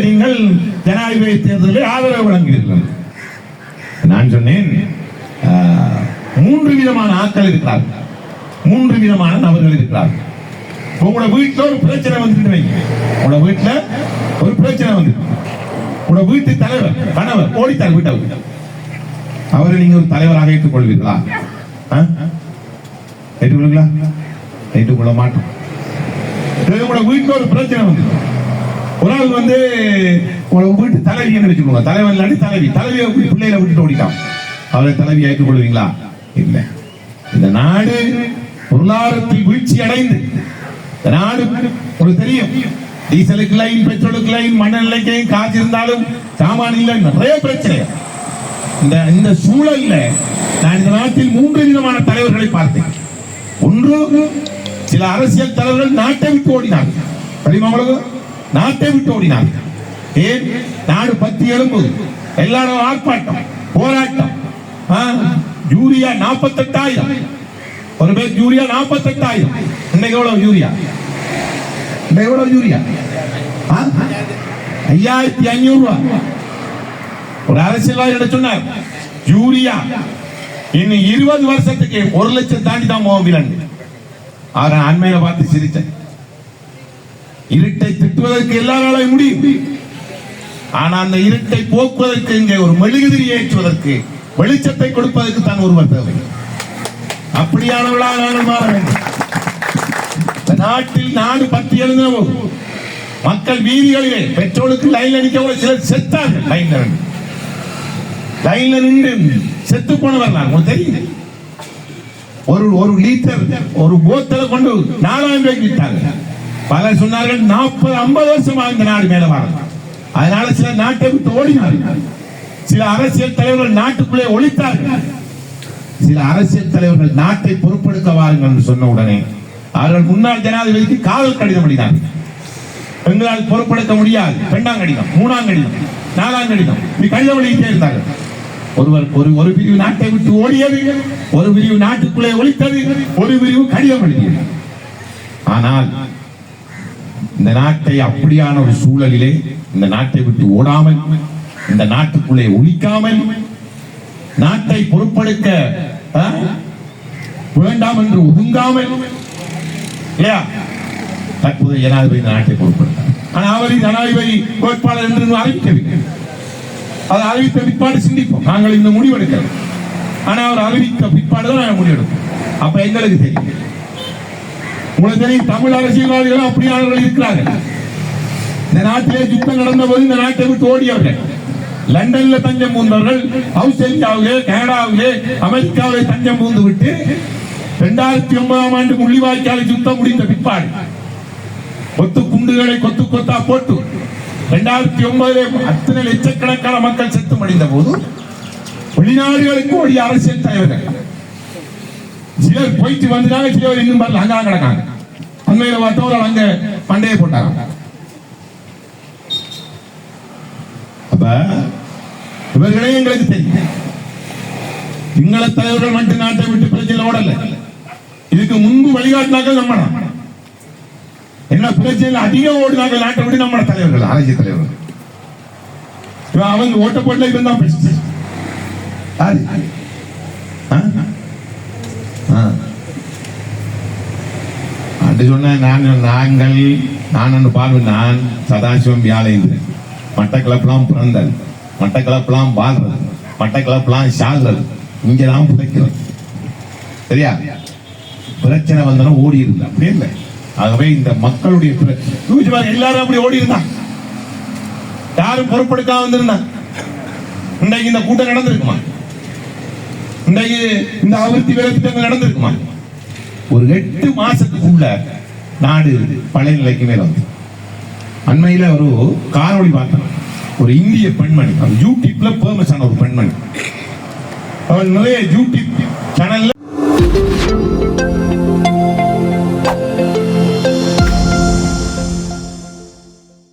நீங்கள் ஜனாதிபதி தேர்தலில் ஆதரவு வழங்குகிறீர்கள் நான் சொன்னேன் மூன்று விதமான ஆட்கள் இருக்கிறார்கள். மூன்று விதமான நபர்கள் இருக்கிறார்கள். உங்களோட வீட்டில் ஒரு பிரச்சனை வந்துட்டு உங்களோட வீட்டுல ஒரு பிரச்சனை வந்து உங்களோட வீட்டு தலைவர் கணவர் ஓடித்தார் வீட்டை அவரை நீங்க ஒரு தலைவராக ஏற்றுக்கொள்வீர்களா? ஆ? ஏற்றுக்கொள்வீங்களா ஏற்றுக்கொள்ள மாட்டோம். உங்களோட வீட்டில் ஒரு பிரச்சனை வந்துடும் ஒரு வந்து உங்களோட வீட்டு தலைவின்னு வச்சுக்கோங்க தலைவன் இல்லாட்டி தலைவி. தலைவியை பிள்ளைகளை விட்டுட்டு ஓடிட்டான்? அவரை தலைவி ஏற்றுக்கொள்வீங்களா இல்லை. இந்த நாடு பொருளாதாரத்தில் வீழ்ச்சி அடைந்து இந்த நாடு உங்களுக்கு தெரியும். டீசலுக்கு லைன் பெட்ரோலுக்கு லைன் மண்ணெண்ணைக்கு காசு இருந்தாலும் சாமான் இல்லை நிறைய பிரச்சனை. இந்த இந்த சூழல்ல நான் இந்த நாட்டில் மூன்று விதமான தலைவர்களை பார்த்தேன். ஒன்று சில அரசியல் தலைவர்கள் நாட்டை விட்டு ஓடினார்கள். தெரியுமா உங்களுக்கு? நாட்டை விட்டு ஓடினார்கள். ஏன்? நாடு பத்தி எழும்புது. எல்லாரும் ஆர்ப்பாட்டம் போராட்டம். யூரியா யூரியா நாற்பத்தெட்டாயிரம் ஒரு பேர் யூரியா நாற்பத்தெட்டாயிரம் இன்னைக்கு எவ்வளவு யூரியா? இன்னைக்கு எவ்வளவு யூரியா? ஐயாயிரத்தி ஐநூறு ரூபாய் ஒரு அரசியல்வாதி சொன்னார் யூரியா இன்னும் இருபது வருஷத்துக்கு ஒரு லட்சம் தாண்டி தான் போகும் அவரை அண்மையில பார்த்து சிரிச்சேன். இருட்டை போக்குவதற்கு எல்லா நாளையும் முடியும். ஆனா அந்த இருட்டை போக்குவதற்கு இங்கே ஒரு மெழுகுதிரி ஏற்றுவதற்கு வெளிச்சத்தை கொடுப்பதற்கு தான் ஒருவர் தேவை. அப்படியானவர்களாக நானும் மாற வேண்டும். நாட்டில் நாடு பத்தி எழுந்தவோ மக்கள் வீதிகளிலே பெட்ரோலுக்கு லைன்ல நிக்க கூட சிலர் செத்தார்கள் லைன்ல லைன்ல நின்று. செத்து போனவர் நான் தெரியுது. ஒரு ஒரு லீட்டர் ஒரு போத்தலை கொண்டு நாலாயிரம் ரூபாய்க்கு விட்டாங்க பலர் சொன்னார்கள் நாற்பது ஐம்பது வருஷமா இந்த நாடு மேல வரும் அதனால சில நாட்டை விட்டு ஓடினார்கள். சில அரசியல் தலைவர்கள் நாட்டுக்குள்ளே ஒழித்தார்கள். சில அரசியல் தலைவர்கள் நாட்டை பொறுப்பெடுக்க வாருங்கள் சொன்ன உடனே அவர்கள் முன்னாள் ஜனாதிபதிக்கு காதல் கடிதம் எழுதினார்கள் எங்களால் பொறுப்பெடுக்க முடியாது. இரண்டாம் கடிதம் மூணாம் கடிதம் நாலாம் கடிதம். இப்படி கடிதம் எழுதிட்டே இருந்தார்கள். ஒருவர் ஒரு ஒரு பிரிவு நாட்டை விட்டு ஓடியது ஒரு பிரிவு நாட்டுக்குள்ளே ஒழித்தது ஒரு பிரிவு கடிதம் எழுதியது. ஆனால் இந்த நாட்டை அப்படியான ஒரு சூழலிலே இந்த நாட்டை விட்டு ஓடாமல் இந்த நாட்டுக்குள்ளே ஒழிக்காமல் நாட்டை பொறுப்பெடுக்க வேண்டாம் என்று ஒதுங்காமல் இல்லையா? தற்போது ஜனாதிபதி இந்த நாட்டை பொறுப்பெடுத்தார் ஆனா அவர் ஜனாதிபதி வேட்பாளர் என்று அறிவிக்கவில்லை. அதை அறிவித்த பிற்பாடு சிந்திப்போம். நாங்கள் இந்த முடிவெடுக்கிறோம் ஆனா அவர் அறிவித்த பிற்பாடு தான் நாங்கள் முடிவெடுப்போம். அப்ப எங்களுக்கு தெரியும். உங்களுக்கு தெரியும் தமிழ் அரசியல்வாதிகள் அப்படியானவர்கள் இருக்கிறாங்க. இந்த நாட்டிலே யுத்தம் நடந்த போது இந்த நாட்டை விட்டு ஓடியவர்கள். லண்டன்ல தஞ்சம் பூந்தவர்கள் ஆஸ்திரேலியாவிலே கனடாவிலே அமெரிக்காவிலே தஞ்சம் பூந்து விட்டு இரண்டாயிரத்தி ஒன்பதாம் ஆண்டு முள்ளிவாய்க்கால யுத்தம் முடிந்த பிற்பாடு கொத்து குண்டுகளை கொத்து கொத்தா போட்டு இரண்டாயிரத்தி ஒன்பதிலே அத்தனை லட்சக்கணக்கான மக்கள் செத்து மடிந்த போது வெளிநாடுகளுக்கு ஓடிய அரசியல் தலைவர்கள். சிலர் போயிட்டு வந்துட்டாங்க சிலர் இன்னும் வரல அங்க கிடக்காங்க. அண்மையில பார்த்தவர்கள் அங்க பண்டையை போட்டாங்க. அப்ப இவர்களே எங்களுக்கு தெரியும். சிங்கள தலைவர்கள் மட்டும் நாட்டை விட்டு பிரச்சனை ஓடல. இதுக்கு முன்பு வழிகாட்டினாக்கள் நம்ம என்ன பிரச்சனை அதிகம் ஓடினாக்கள் நாட்டை விட்டு நம்ம தலைவர்கள் அரசியல் தலைவர்கள். இவன் அவங்க ஓட்ட போட்டல இவன் தான் பெஸ்ட் அப்படி சொன்ன நான் நாங்கள் நான் பார்வை நான் சதாசிவம் வியாழேந்திரன் மட்டக்களப்பெல்லாம் பிறந்தது. மட்டக்களப்பெல்லாம் வாழ்றது. மட்டக்களப்பெல்லாம் சாகிறது. இங்கெல்லாம் புதைக்கிறது. சரியா? பிரச்சனை வந்தனும் ஓடி இருந்தா அப்படி இல்லை. ஆகவே இந்த மக்களுடைய எல்லாரும் அப்படி ஓடி இருந்தான் யாரும் பொறுப்பெடுக்காம வந்திருந்தாங்க இன்றைக்கு இந்த கூட்டம் நடந்திருக்குமா? இன்றைக்கு இந்த அபிவிருத்தி வேலை திட்டங்கள் நடந்திருக்குமா? ஒரு எட்டு மாசத்துக்குள்ள நாடு பழைய நிலைக்கு மேல வந்து. அண்மையில ஒரு காணொளி பார்த்தேன் ஒரு இந்திய பெண்மணி யூடியூப்ல பேமஸ் ஆன ஒரு பெண்மணி. அவள் நிறைய யூடியூப் சேனல்ல